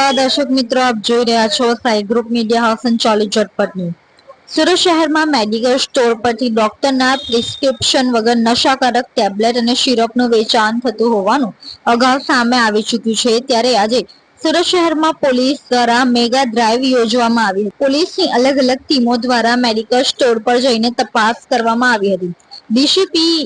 નમસ્કાર દર્શક મિત્રો, આપ જોઈ રહ્યા છો સાઈ ગ્રુપ મીડિયા હાઉસ સંચાલિત ન્યૂઝ સુરત શહેરમાં મેડિકલ સ્ટોર પરથી ડોક્ટરના પ્રિસ્ક્રિપ્શન વગર નશાકારક ટેબ્લેટ અને સિરપનું વેચાણ થતું હોવાનું અગાઉ સામે આવી ચૂક્યું છે. ત્યારે આજે સુરત શહેરમાં પોલીસ દ્વારા મેગા ડ્રાઈવ યોજવામાં આવી પોલીસની અલગ અલગ ટીમો દ્વારા મેડિકલ સ્ટોર પર જઈને તપાસ કરવામાં આવી હતી. ડીસીપી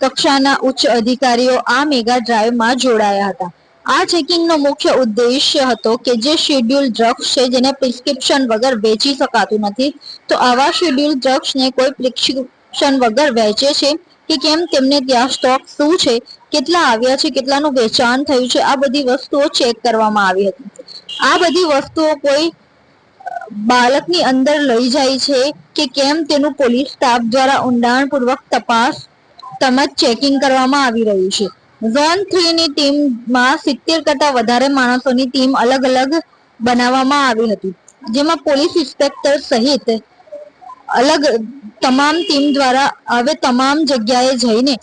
કક્ષાના ઉચ્ચ અધિકારીઓ આ મેગા ડ્રાઈવમાં જોડાયા હતા. આ ચેકિંગનો મુખ્ય ઉદ્દેશ્ય હતો કે જે શેડ્યુલ ડ્રગ્સ છે જેને પ્રિસ્ક્રિપ્શન વગર વેચી શકાતું નથી, તો આવા શેડ્યુલ ડ્રગ્સને કોઈ પ્રિસ્ક્રિપ્શન વગર વેચે છે કે કેમ? તેમને ત્યાં સ્ટોક શું છે? કેટલા આવ્યા છે? કેટલાનું વેચાણ થયું છે? આ બધી વસ્તુઓ ચેક કરવામાં આવી હતી. આ બધી વસ્તુઓ કોઈ બાળકની અંદર લઈ જાય છે કે કેમ? તેનું પોલીસ સ્ટાફ દ્વારા ઊંડાણપૂર્વક તપાસ, તેમજ ચેકિંગ કરવામાં આવી રહ્યું છે. ઝોન થ્રી ની ટીમમાં સિત્તેર કરતા વધારે માણસોની ટીમ અલગ અલગ બનાવવામાં આવી હતી. જેમાં પોલીસ ઇન્સ્પેક્ટર સહિત અલગ તમામ ટીમ દ્વારા હવે તમામ જગ્યાએ જઈને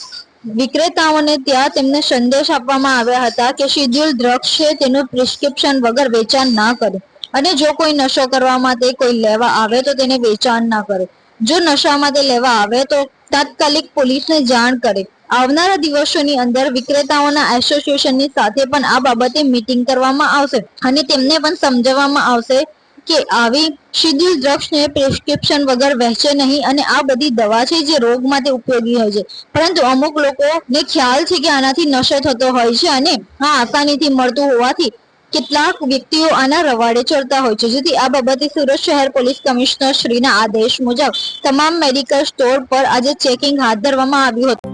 વિક્રેતાઓને ત્યાં તેમને સંદેશ આપવામાં આવ્યા હતા કે શિડ્યુલ ડ્રગ્સ છે, તેનું પ્રિસ્ક્રિપ્શન વગર વેચાણ ના કરે. અને જો કોઈ નશો કરવા માટે કોઈ લેવા આવે તો તેને વેચાણ ના કરે. જો નશા માટે લેવા આવે તો તાત્કાલિક પોલીસને જાણ કરે. આવનારા દિવસોની અંદર વિક્રેતાઓના એસોસિએશનની સાથે પણ આ બાબતે મીટિંગ કરવામાં આવશે. અને તેમને પણ સમજાવવામાં આવશે કે આવી શિડ્યુલ ડ્રગ્સને પ્રિસ્ક્રિપ્શન વગર વહેંચે નહીં અને આ બધી દવા છે જે રોગ માટે ઉપયોગી હોય છે. પરંતુ અમુક લોકોને ખ્યાલ છે કે આનાથી નશો થતો હોય છે અને આ આસાનીથી મળતું હોવાથી કેટલાક વ્યક્તિઓ આના રવાડે ચડતા હોય છે. જેથી આ બાબતે સુરત શહેર પોલીસ કમિશનર શ્રીના આદેશ મુજબ તમામ મેડિકલ સ્ટોર પર આજે ચેકિંગ હાથ ધરવામાં આવ્યું હતું.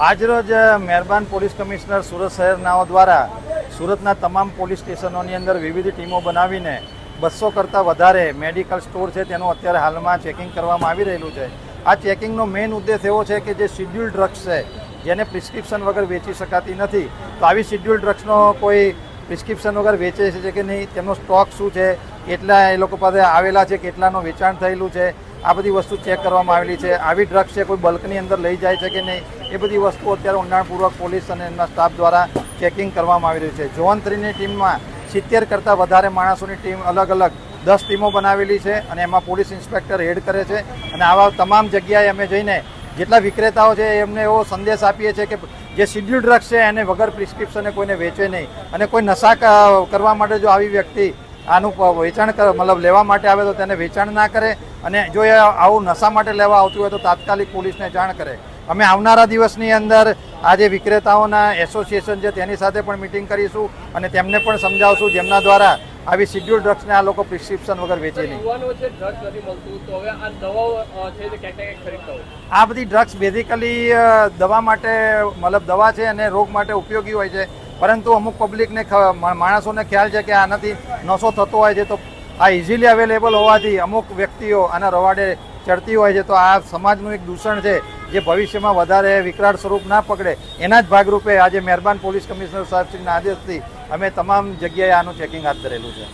આજરોજ મહેરબાન પોલીસ કમિશનર સુરત શહેરનાઓ દ્વારા સુરતના તમામ પોલીસ સ્ટેશનોની અંદર વિવિધ ટીમો બનાવીને બસો કરતાં વધારે મેડિકલ સ્ટોર છે તેનું અત્યારે હાલમાં ચેકિંગ કરવામાં આવી રહેલું છે. આ ચેકિંગનો મેઇન ઉદ્દેશ એવો છે કે જે શિડ્યુલ ડ્રગ્સ છે, જેને પ્રિસ્ક્રિપ્શન વગર વેચી શકાતી નથી, તો આવી શિડ્યુલ ડ્રગ્સનો કોઈ પ્રિસ્ક્રિપ્શન વગર વેચે છે કે નહીં, તેમનો સ્ટોક શું છે, કેટલા એ લોકો પાસે આવેલા છે, કેટલાનું વેચાણ થયેલું છે આ બધી વસ્તુ ચેક કરવામાં આવેલી છે. આવી ડ્રગ્સ છે, કોઈ બલ્કની અંદર લઈ જાય છે કે નહીં, એ બધી વસ્તુઓ અત્યારે ઊંડાણપૂર્વક પોલીસ અને એમના સ્ટાફ દ્વારા ચેકિંગ કરવામાં આવી રહ્યું છે. ઝોન થ્રીની ટીમમાં સિત્તેર કરતાં વધારે માણસોની ટીમ અલગ અલગ દસ ટીમો બનાવેલી છે અને એમાં પોલીસ ઇન્સ્પેક્ટર હેડ કરે છે અને આવા તમામ જગ્યાએ અમે જઈને જેટલા વિક્રેતાઓ છે એમને એવો સંદેશ આપીએ છીએ કે જે શિડ્યુલ ડ્રગ્સ છે એને વગર પ્રિસ્ક્રિપ્શને કોઈને વેચે નહીં. અને કોઈ નશા કરવા માટે જો આવી વ્યક્તિ આનું વેચાણ કર મતલબ લેવા માટે આવે તો તેને વેચાણ ના કરે અને જો એ આવું નશા માટે લેવા આવતું હોય તો તાત્કાલિક પોલીસને જાણ કરે. અમે આવનારા દિવસની અંદર આ જે વિક્રેતાઓના એસોસિએશન છે તેની સાથે પણ મિટિંગ કરીશું અને તેમને પણ સમજાવશું જેમના દ્વારા આવી શિડ્યુલ ડ્રગ્સને આ લોકો પ્રિસ્ક્રિપ્શન વગર વેચે નહીં. આ બધી ડ્રગ્સ બેઝિકલી દવા માટે મતલબ દવા છે અને રોગ માટે ઉપયોગી હોય છે. પરંતુ અમુક પબ્લિકને માણસોને ખ્યાલ છે કે આનાથી નશો થતો હોય છે તો આ ઇઝીલી અવેલેબલ હોવાથી અમુક વ્યક્તિઓ આના રવાડે ચડતી હોય છે તો આ સમાજનું એક દૂષણ છે જે ભવિષ્યમાં વધારે વિકરાળ સ્વરૂપ ના પકડે. એના જ ભાગરૂપે આજે મહેરબાન પોલીસ કમિશનર સાહેબશ્રીના આદેશથી અમે તમામ જગ્યાએ આનું ચેકિંગ હાથ ધરેલું છે.